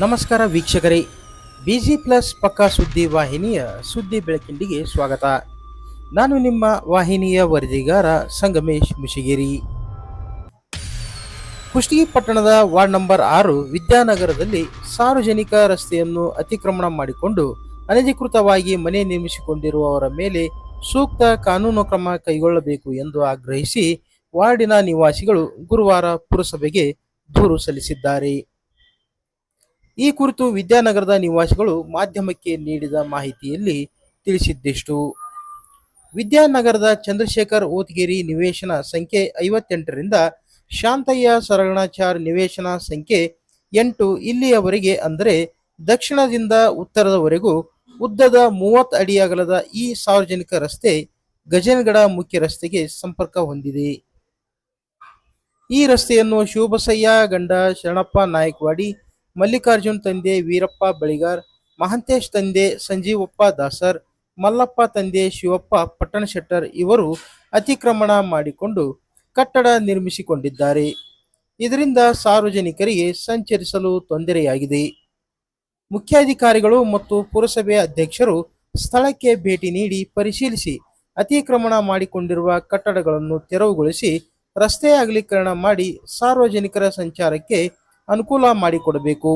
ನಮಸ್ಕಾರ ವೀಕ್ಷಕರೇ. Busy plus ಪಕ್ಕಾ ಸುದ್ದಿ ವಾಹಿನಿಯ ಸುದ್ದಿ ಬೆಳಕಿಂಡಿಗೆ ಸ್ವಾಗತ. ನಾನು ನಿಮ್ಮ ವಾಹಿನಿಯ ವರದಿಗಾರ ಸಂಗಮೇಶ್ ಮುಷಿಗಿರಿ. ಕುಷ್ಟಗಿ ಪಟ್ಟಣದ ವಾರ್ಡ್ ನಂಬರ್ ಆರು ವಿದ್ಯಾನಗರದಲ್ಲಿ ಸಾರ್ವಜನಿಕ ರಸ್ತೆಯನ್ನು ಅತಿಕ್ರಮಣ ಮಾಡಿಕೊಂಡು ಅನಧಿಕೃತವಾಗಿ ಮನೆ ನಿರ್ಮಿಸಿಕೊಂಡಿರುವವರ ಮೇಲೆ ಸೂಕ್ತ ಕಾನೂನು ಕ್ರಮ ಕೈಗೊಳ್ಳಬೇಕು ಎಂದು ಆಗ್ರಹಿಸಿ ವಾರ್ಡಿನ ನಿವಾಸಿಗಳು ಗುರುವಾರ ಪುರಸಭೆಗೆ ದೂರು ಸಲ್ಲಿಸಿದ್ದಾರೆ. ಈ ಕುರಿತು ವಿದ್ಯಾನಗರದ ನಿವಾಸಿಗಳು ಮಾಧ್ಯಮಕ್ಕೆ ನೀಡಿದ ಮಾಹಿತಿಯಲ್ಲಿ ತಿಳಿಸಿದ್ದಿಷ್ಟು. ವಿದ್ಯಾನಗರದ ಚಂದ್ರಶೇಖರ್ ಓತ್ಗೇರಿ ನಿವೇಶನ ಸಂಖ್ಯೆ ಐವತ್ತೆಂಟರಿಂದ ಶಾಂತಯ್ಯ ಸರಗಣಾಚಾರ್ ನಿವೇಶನ ಸಂಖ್ಯೆ ಎಂಟು ಇಲ್ಲಿಯವರೆಗೆ ಅಂದರೆ ದಕ್ಷಿಣದಿಂದ ಉತ್ತರದವರೆಗೂ ಉದ್ದದ ಮೂವತ್ತು ಅಡಿ ಅಗಲದ ಈ ಸಾರ್ವಜನಿಕ ರಸ್ತೆ ಗಜನಗಡ ಮುಖ್ಯ ರಸ್ತೆಗೆ ಸಂಪರ್ಕ ಹೊಂದಿದೆ. ಈ ರಸ್ತೆಯನ್ನು ಶಿವಬಸಯ್ಯ ಗಂಡ ಶರಣಪ್ಪ ನಾಯಕ್ವಾಡಿ ಮಲ್ಲಿಕಾರ್ಜುನ್ ತಂದೆ ವೀರಪ್ಪ ಬಳಿಗಾರ್, ಮಹಂತೇಶ್ ತಂದೆ ಸಂಜೀವಪ್ಪ ದಾಸರ್, ಮಲ್ಲಪ್ಪ ತಂದೆ ಶಿವಪ್ಪ ಪಟ್ಟಣ ಶೆಟ್ಟರ್ ಇವರು ಅತಿಕ್ರಮಣ ಮಾಡಿಕೊಂಡು ಕಟ್ಟಡ ನಿರ್ಮಿಸಿಕೊಂಡಿದ್ದಾರೆ. ಇದರಿಂದ ಸಾರ್ವಜನಿಕರಿಗೆ ಸಂಚರಿಸಲು ತೊಂದರೆಯಾಗಿದೆ. ಮುಖ್ಯಾಧಿಕಾರಿಗಳು ಮತ್ತು ಪುರಸಭೆ ಅಧ್ಯಕ್ಷರು ಸ್ಥಳಕ್ಕೆ ಭೇಟಿ ನೀಡಿ ಪರಿಶೀಲಿಸಿ ಅತಿಕ್ರಮಣ ಮಾಡಿಕೊಂಡಿರುವ ಕಟ್ಟಡಗಳನ್ನು ತೆರವುಗೊಳಿಸಿ ರಸ್ತೆ ಅಗಲೀಕರಣ ಮಾಡಿ ಸಾರ್ವಜನಿಕರ ಸಂಚಾರಕ್ಕೆ ಅನುಕೂಲ ಮಾಡಿಕೊಡಬೇಕು.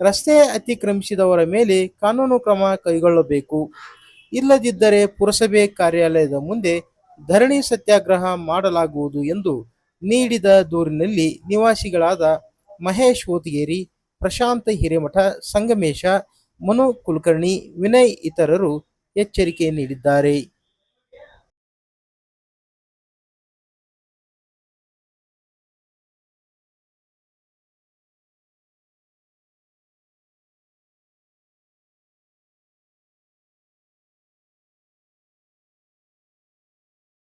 ರಸ್ತೆ ಅತಿಕ್ರಮಿಸಿದವರ ಮೇಲೆ ಕಾನೂನು ಕ್ರಮ ಕೈಗೊಳ್ಳಬೇಕು. ಇಲ್ಲದಿದ್ದರೆ ಪುರಸಭೆ ಕಾರ್ಯಾಲಯದ ಮುಂದೆ ಧರಣಿ ಸತ್ಯಾಗ್ರಹ ಮಾಡಲಾಗುವುದು ಎಂದು ನೀಡಿದ ದೂರಿನಲ್ಲಿ ನಿವಾಸಿಗಳಾದ ಮಹೇಶ್ ಓತಿಗೇರಿ ಪ್ರಶಾಂತ ಹಿರೇಮಠ, ಸಂಗಮೇಶ, ಮನು ಕುಲಕರ್ಣಿ, ವಿನಯ್ ಇತರರು ಎಚ್ಚರಿಕೆ ನೀಡಿದ್ದಾರೆ.